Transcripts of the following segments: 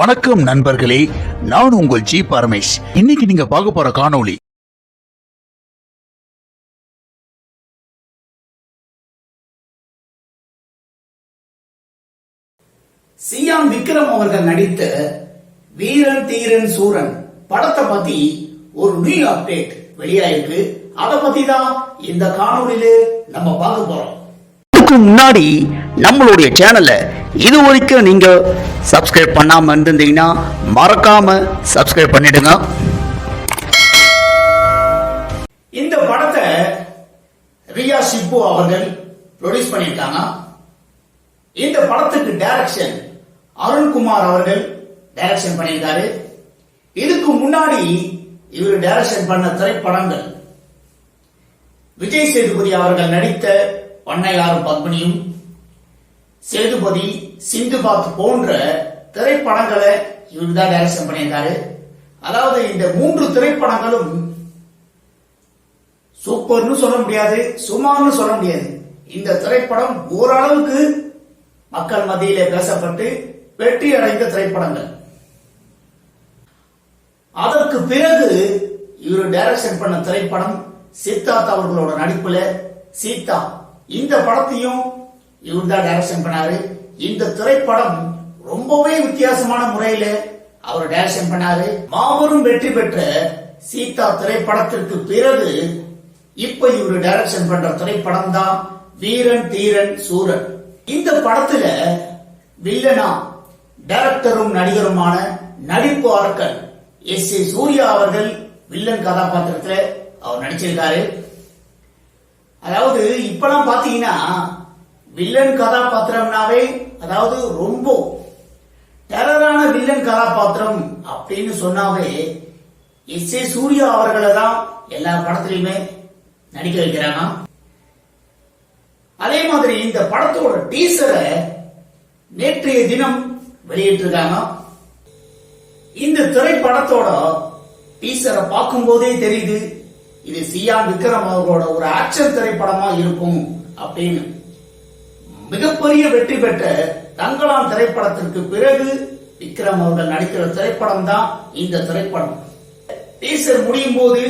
வணக்கம் நண்பர்களே நான் உங்கள் ஜி பரமேஷ். இன்னைக்கு நீங்க பார்க்க போற காணொளி சியாம் விக்ரம் அவர்கள் நடித்த வீரன் தீரன் சூரன் படத்தை பத்தி ஒரு நியூ அப்டேட் வெளியாயிருக்கு. அத பத்தி தான் இந்த காணொளியில நம்ம பார்க்க போறோம். அதுக்கு முன்னாடி நம்மளுடைய சேனலை இது வரைக்கும் நீங்க சப்ஸ்கிரைப் பண்ணாம இருந்திருந்தீங்கன்னா மறக்காம சப்ஸ்கிரைப் பண்ணிடுங்க. இந்த படத்தை ரியா சிப்பு அவர்கள் ப்ரொடியூஸ் பண்ணியிருக்காங்க. இந்த படத்துக்கு டைரக்ஷன் அருண்குமார் அவர்கள் டைரக்ஷன் பண்ணியிருக்காரு. இதுக்கு முன்னாடி இவர் டைரக்ஷன் பண்ண திரைப்படங்கள் விஜய் சேதுபதி அவர்கள் நடித்த பண்ணையாரும் பத்மினியும் சேதுபதி சிந்துபாத் போன்ற திரைப்படங்களை இவர் தான் டைரக்ஷன் பண்ணியிருந்தாரு அதாவது இந்த மூன்று திரைப்படங்களும் சூப்பர்னு சொல்ல முடியாது சுமார்னு சொல்ல முடியாது. இந்த திரைப்படம் ஓரளவுக்கு மக்கள் மத்தியிலே பேசப்பட்டு வெற்றி அடைந்த திரைப்படங்கள். அதற்கு பிறகு இவர் டைரக்ஷன் பண்ண திரைப்படம் சித்தார்த் அவர்களோட நடிப்புல சீதா. இந்த படத்தையும் இவர் தான் டைரக்ஷன் பண்ணாரு. இந்த திரைப்படம் ரொம்பவே வித்தியாசமான முறையில அவர் டைரக்ஷன் பண்ணாரு. மாபெரும் வெற்றி பெற்ற சீதா திரைப்படத்திற்கு பிறகு இப்ப இவர் டைரக்ஷன் பண்ற திரைப்படம் தான் வீரன் தீரன் சூரன். இந்த படத்துல வில்லனா டைரக்டரும் நடிகருமான நடிப்பு அரக்கன் எஸ் ஏ சூர்யா அவர்கள் வில்லன் கதாபாத்திரத்துல அவர் நடிச்சிருக்காரு. அதாவது இப்பெல்லாம் பாத்தீங்கன்னா வில்லன் கதாபாத்திரம்னாவே அதாவது ரொம்ப டெரரான வில்லன் கதாபாத்திரம் அப்படின்னு சொன்னாவே எஸ் ஏ சூர்யா அவர்களை தான் எல்லா படத்திலையுமே நடிக்க வைக்கிறாங்க அதே மாதிரி இந்த படத்தோட டீசரை நேற்றைய தினம் வெளியிட்டிருக்காங்க. இந்த திரைப்படத்தோட டீசரை பார்க்கும் போதே தெரியுது இது சியான் விக்ரம் அவர்களோட ஒரு ஆக்ஷன் திரைப்படமா இருக்கும் அப்படின்னு. மிகப்பெரிய வெற்றி பெற்ற தங்களாம் திரைப்படத்திற்கு பிறகு விக்ரம் அவர்கள் நடிக்கிற திரைப்படம் தான் இந்த திரைப்படம். டீசர் முடியும் போது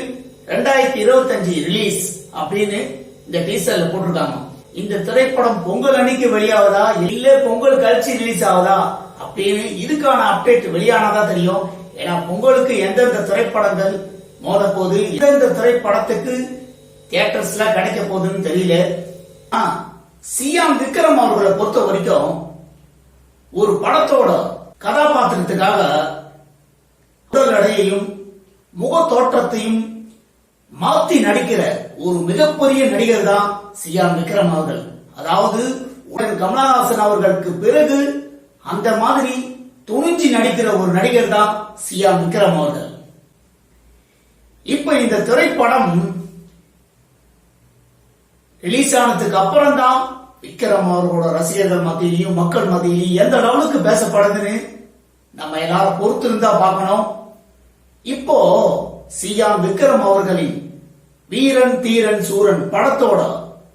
ரெண்டாயிரத்தி இருபத்தஞ்சு ரிலீஸ் அப்படின்னு இந்த டீசர்ல போட்டிருக்காங்க. இந்த திரைப்படம் பொங்கல் அன்னைக்கு வெளியாகுதா இல்ல பொங்கல் கழிச்சு ரிலீஸ் ஆகுதா அப்படின்னு இதுக்கான அப்டேட் வெளியானதா தெரியும். ஏன்னா பொங்கலுக்கு எந்தெந்த திரைப்படங்கள் மோத போது எந்தெந்த திரைப்படத்துக்கு தியேட்டர்ஸ்ல கிடைக்க போகுதுன்னு தெரியல. ஆ, சியாம் விக்ரம் அவர்களை பொறுத்த வரைக்கும் ஒரு படத்தோட கதாபாத்திரத்துக்காக உடல் எடையையும் முக தோற்றத்தையும் மாத்தி நடிக்கிற ஒரு மிகப்பெரிய நடிகர் தான் சியாம் விக்ரம் அவர்கள். அதாவது உடன் கமலஹாசன் அவர்களுக்கு பிறகு அந்த மாதிரி துணிஞ்சு நடிக்கிற ஒரு நடிகர் தான் சியாம் விக்ரம் அவர்கள். இப்ப இந்த திரைப்படம் ரிலீஸ் ஆனதுக்கு அப்புறம் தான் விக்ரம் அவர்களோட ரசிகர்கள் மத்தியிலையும் மக்கள் மத்தியிலையும் எந்த லெவலுக்கு பேசப்படுதுன்னு நம்ம எல்லாரும் பொறுத்து இருந்தா பார்க்கணும். இப்போ சியான் விக்ரம் அவர்களின் வீரன் தீரன் சூரன் படத்தோட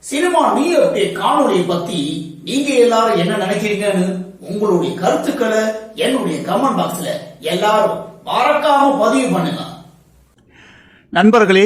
சினிமா நியூ காணொலியை காணொளியை பத்தி நீங்க எல்லாரும் என்ன நினைக்கிறீங்கன்னு உங்களுடைய கருத்துக்களை என்னுடைய கமெண்ட் பாக்ஸ்ல எல்லாரும் மறக்காம பதிவு பண்ணுங்க. நண்பர்களே